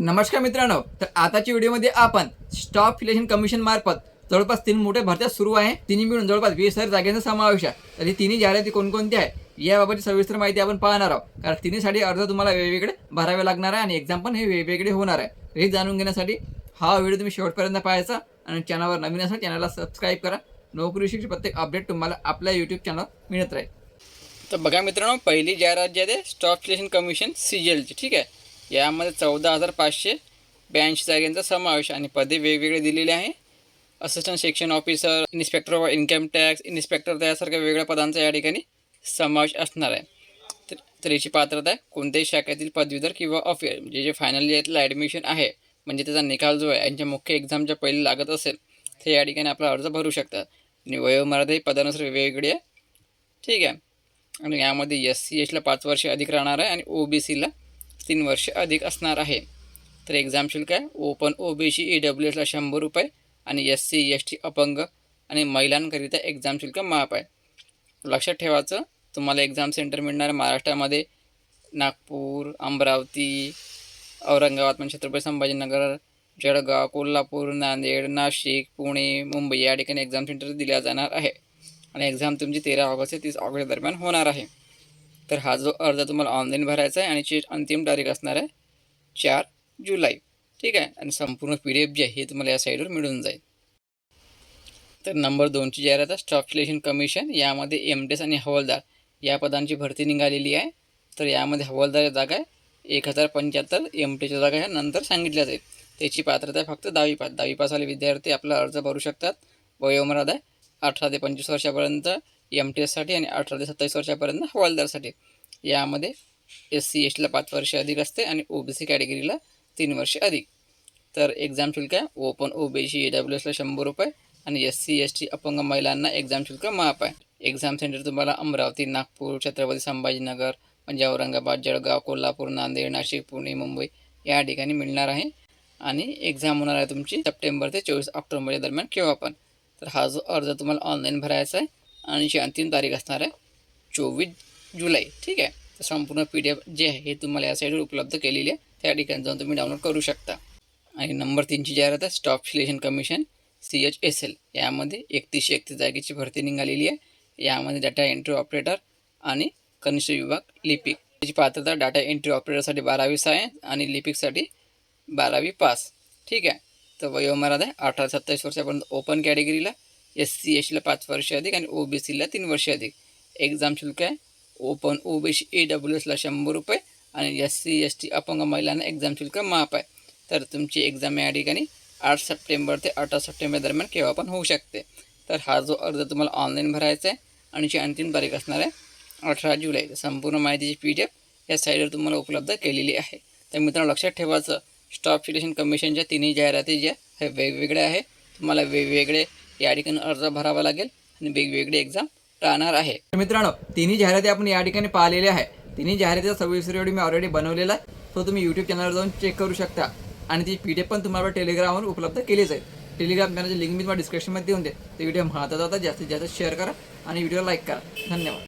नमस्कार मित्रांनो तर आताच्या व्हिडिओमध्ये आपण स्टॉक फिलेशन कमिशन मार्फत जवळपास तीन मोठ्या भरत्या सुरू आहे. तिन्ही मिळून जवळपास वीस हजार जागेचा समावेश आहे. तर ही तिन्ही जाहिराती कोणकोणत्या आहे याबाबतची सविस्तर माहिती आपण पाहणार आहोत. कारण तिन्हीसाठी अर्ज तुम्हाला वेगवेगळे भरावे लागणार आहे आणि एक्झाम पण हे वेगवेगळे होणार आहे. हे जाणून घेण्यासाठी हा व्हिडिओ तुम्ही शेवटपर्यंत पाहायचा आणि चॅनलवर नवीन असाल चॅनलला सबस्क्राईब करा. नोकरीविषयी प्रत्येक अपडेट तुम्हाला आपल्या यूट्यूब चॅनलवर मिळत राहील. तर बघा मित्रांनो पहिली जाहिरात जी आहे ते स्टॉक सिलेक्शन कमिशन सी ठीक आहे? यामध्ये चौदा हजार पाचशे ब्याऐंशी जागांचा समावेश आणि पदे वेगवेगळे दिलेले आहे. Assistant section officer inspector of income tax inspector त्यासारख्या वेगवेगळ्या पदांचा या ठिकाणी समावेश असणार आहे. तर याची पात्रता आहे. कोणत्याही शाखेतील पदवीधर किंवा ऑफिसर म्हणजे जे फायनल इयरला ॲडमिशन आहे म्हणजे त्याचा निकाल जो आहे यांच्या मुख्य एक्झामच्या पहिले लागत असेल ते या ठिकाणी आपला अर्ज भरू शकतात. आणि वयोमर्यादाही पदानुसार वेगवेगळी आहे. ठीक आहे. आणि यामध्ये एस सी एचला पाच वर्ष अधिक राहणार आहे आणि ओ बी सीला तीन वर्ष अधिक असणार आहे. तर एक्झाम शुल्क आहे open O B C E W एसला शंभर रुपये आणि एस सी एस टी अपंग आणि महिलांकरिता एक्झाम शुल्क माफ आहे. लक्षात ठेवायचं तुम्हाला एक्झाम सेंटर मिळणार महाराष्ट्रामध्ये नागपूर अमरावती औरंगाबाद म्हणजे छत्रपती संभाजीनगर जळगाव कोल्हापूर नांदेड नाशिक पुणे मुंबई या ठिकाणी एक्झाम सेंटर दिल्या जाणार आहे. आणि एक्झाम तुमची तेरा ऑगस्ट ते तीस ऑगस्ट दरम्यान होणार आहे. तर हा जो अर्ज तुम्हाला ऑनलाईन भरायचा आहे आणि ची अंतिम तारीख असणार आहे चार जुलै. ठीक आहे? आणि संपूर्ण पी डी एफ जी आहे हे तुम्हाला या साईडवर मिळून जाईल. तर नंबर दोनची जाहिरात आहे स्टॉक सिलेक्शन कमिशन यामध्ये एम टी एस आणि हवालदार या पदांची भरती निघालेली आहे. तर यामध्ये हवालदार जागा आहे एक हजार पंच्याहत्तर एम टीच्या जागा ह्या नंतर सांगितल्या जाईल. त्याची पात्रता आहे फक्त दहावी पास. दहावी पासवाले विद्यार्थी आपला अर्ज भरू शकतात. वयोमर्यादा आहे अठरा ते पंचवीस वर्षापर्यंत. एम टी एससाठी आणि अठरा ते सत्तावीस वर्षापर्यंत हवालदारसाठी. यामध्ये एस सी एस टीला पाच वर्ष अधिक असते आणि ओ बी सी कॅटेगरीला तीन वर्ष अधिक. तर एक्झाम शुल्क आहे. Open O B C A W एसला शंभर रुपये आणि एस सी एस टी अपंग महिलांना एक्झाम शुल्क माफ आहे. एक्झाम सेंटर तुम्हाला अमरावती नागपूर छत्रपती संभाजीनगर म्हणजे औरंगाबाद जळगाव कोल्हापूर नांदेड नाशिक पुणे मुंबई या ठिकाणी मिळणार आहे. आणि एक्झाम होणार आहे तुमची सप्टेंबर ते चोवीस ऑक्टोबरच्या दरम्यान केव्हा पण. तर हा जो अर्ज तुम्हाला ऑनलाईन भरायचा आहे आणि जी अंतिम तारीख असणार आहे चोवीस जुलै. ठीक आहे? तर संपूर्ण पी डी एफ जे आहे हे तुम्हाला या साईडवर उपलब्ध केलेली आहे. त्या ठिकाणी जाऊन तुम्ही डाउनलोड करू शकता. आणि नंबर तीनची जाहिरात आहे staff selection commission C H S L यामध्ये एकतीसशे एकतीस जागेची भरती निघालेली आहे. यामध्ये डाटा एंट्री ऑपरेटर आणि कनिष्ठ विभाग लिपिक. त्याची पात्रता डाटा एंट्री ऑपरेटरसाठी बारावी सायन्स आणि लिपिकसाठी बारावी पास. ठीक आहे? तर वयोमर्यादा आहे अठरा सत्तावीस वर्षापर्यंत ओपन कॅटेगरीला एस सी एस सीला पाच वर्ष अधिक आणि ओ बी सीला तीन वर्ष अधिक. एक्झाम शुल्क आहे. Open O B C A W एसला शंभर रुपये आणि एस सी एस टी अपंग महिलांना एक्झाम शुल्क माफ आहे. तर तुमची एक्झाम या ठिकाणी आठ सप्टेंबर ते अठरा सप्टेंबर दरम्यान केव्हा पण होऊ शकते. तर हा जो अर्ज तुम्हाला ऑनलाईन भरायचा आहे आणि जी अंतिम तारीख असणार आहे अठरा जुलै. संपूर्ण माहितीची पी डी एफ या साईडवर तुम्हाला उपलब्ध केलेली आहे. तर मित्रांनो लक्षात ठेवायचं स्टॉप सिलेक्शन कमिशनच्या तिन्ही जाहिराती ज्या हे वेगवेगळ्या आहे तुम्हाला वेगवेगळे या ठिकाणी अर्ज भरावा लागेल आणि वेगवेगळी एक्झाम राहणार आहे. मित्रांनो तिन्ही जाहिराती आपण या ठिकाणी पाहिलेल्या आहे तिन्ही जाहिरातीचा सव्वीस व्हिडिओ मी ऑलरेडी बनवलेला आहे. तो तुम्ही यूट्यूब चॅनलवर जाऊन चेक करू शकता. आणि ती पी डी एफ पण तुम्हाला टेलिग्रामवर उपलब्ध केली जाईल. टेलिग्राम चॅनलची लिंक मी तुम्हाला डिस्क्रिप्शनमध्ये देऊन दे ते व्हिडिओ महत्त्वाचा जास्तीत जास्त शेअर करा आणि व्हिडिओ लाईक करा. धन्यवाद.